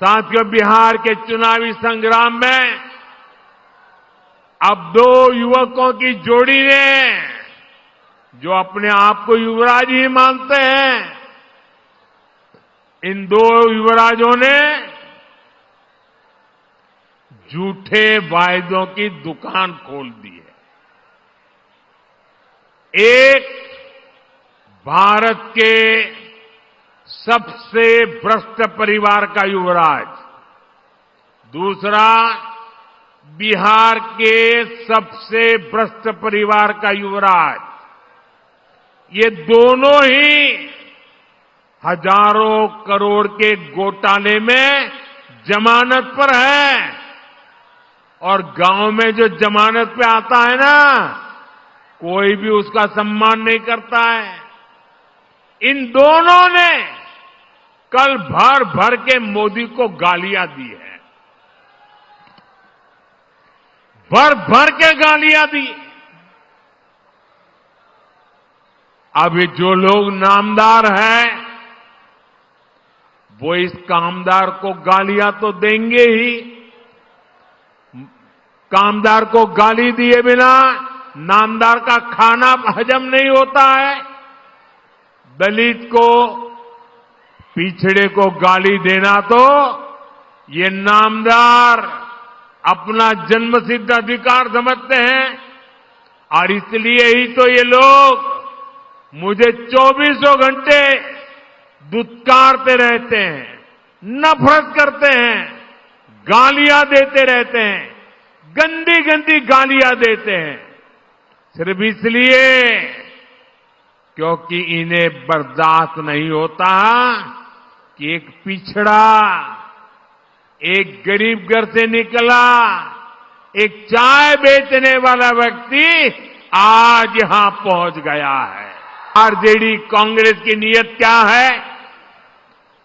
साथियों बिहार के चुनावी संग्राम में अब दो युवकों की जोड़ी ने, जो अपने आप को युवराज ही मानते हैं, इन दो युवराजों ने झूठे वायदों की दुकान खोल दी है। एक भारत के सबसे भ्रष्ट परिवार का युवराज। दूसरा, बिहार के सबसे भ्रष्ट परिवार का युवराज। ये दोनों ही हज़ारों करोड़ के घोटाले में जमानत पर है। और गाँव में जो जमानत पे आता है ना, कोई भी उसका सम्मान नहीं करता है। इन दोनों ने कल भर भर के मोदी को गालियाँ दी है। भर भर के गालियाँ दी। अभी जो लोग नामदार हैं, वो इस कामदार को गालियाँ तो देंगे ही। कामदार को गाली दिए बिना नामदार का खाना हजम नहीं होता है। दलित को पिछड़े को गाली देना तो ये नामदार अपना जन्मसिद्ध अधिकार समझते हैं और इसलिए ही तो ये लोग मुझे चौबीसों घंटे दुत्कारते रहते हैं, नफरत करते हैं, गालियाँ देते रहते हैं गंदी गंदी गालियाँ देते हैं। सिर्फ़ इसलिए क्योंकि इन्हें बर्दाश्त नहीं होता। कि एक पिछड़ा, एक गरीब घर से निकला, एक चाय बेचने वाला व्यक्ति आज यहाँ पहुँच गया है। आरजेडी कांग्रेस की नीयत क्या है?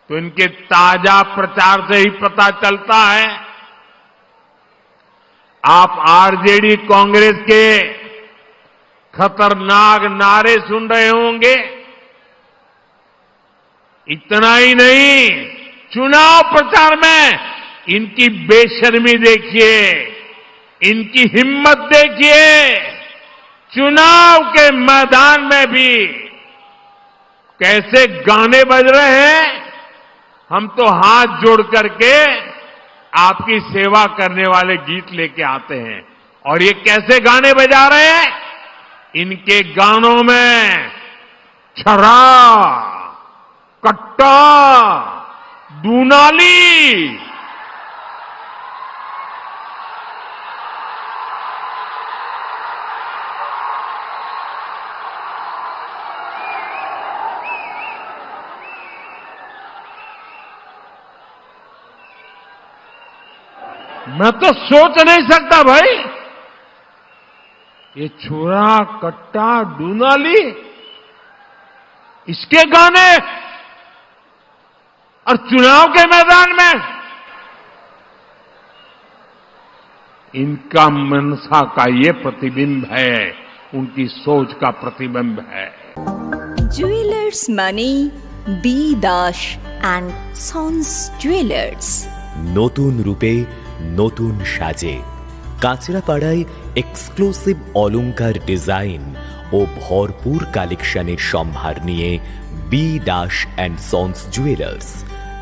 तो इनके ताज़ा प्रचार से ही पता चलता है। आप आरजेडी कांग्रेस के खतरनाक नारे सुन रहे होंगे। इतना ही नहीं, चुनाव प्रचार में इनकी बेशर्मी देखिए, इनकी हिम्मत देखिए, चुनाव के मैदान में भी कैसे गाने बज रहे हैं, हम तो हाथ जोड़ करके आपकी सेवा करने वाले गीत लेके आते हैं। और ये कैसे गाने बजा रहे हैं? इनके गानों में छरा कट्टा दूनाली। मैं तो सोच नहीं सकता भाई। ये छुरा कट्टा डूनाली इसके गाने और चुनाव के मैदान में इनका मनसा का ये प्रतिबिंब है उनकी सोच का प्रतिबिंब है জুয়েলার্স মানে B Das and sons jewellers নতুন রূপে নতুন সাজে কাঁচরাপাড়ায় এক্সক্লুসিভ অলংকার ডিজাইন ও ভরপুর কালেকশনের সম্ভার নিয়ে B Das and sons jewellers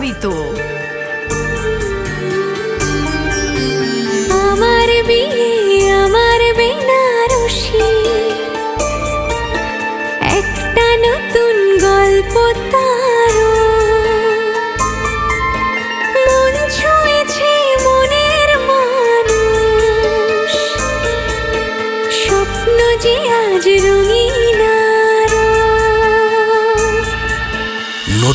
hábito.